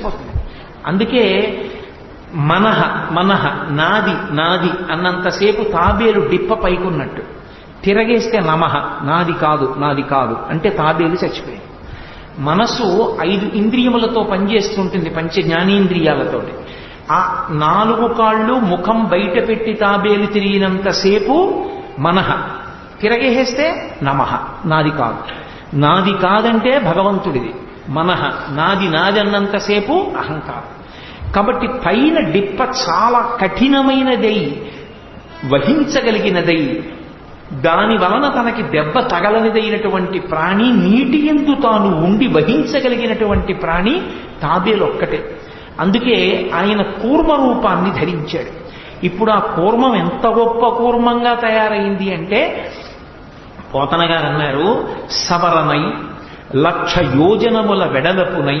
చచ్చిపోతుంది అందుకే మనహ మనహ నాది నాది అన్నంతసేపు తాబేలు డిప్ప పైకున్నట్టు. తిరగేస్తే నమహ నాది కాదు నాది కాదు అంటే తాబేలు చచ్చిపోయింది మనసు ఐదు ఇంద్రియములతో పనిచేస్తుంటుంది పంచ జ్ఞానేంద్రియాలతోటి. ఆ నాలుగు కాళ్ళు ముఖం బయట పెట్టి తాబేలు తిరిగినంతసేపు మనహ. తిరగేసేస్తే నమః నాది కాదు. నాది కాదంటే భగవంతుడిది. మనహ నాది నాది అన్నంతసేపు అహంకారం. కాబట్టి పైన డిప్ప చాలా కఠినమైనదై వహించగలిగినదై దాని వలన తనకి దెబ్బ తగలనిదైనటువంటి ప్రాణి నీటి ఎందు తాను ఉండి వహించగలిగినటువంటి ప్రాణి తాబేలొక్కటే అందుకే ఆయన కూర్మ రూపాన్ని ధరించాడు. ఇప్పుడు ఆ కూర్మం ఎంత గొప్ప కూర్మంగా తయారైంది అంటే పోతన గారు అన్నారు సవరణై లక్ష యోజనముల వెడలపునై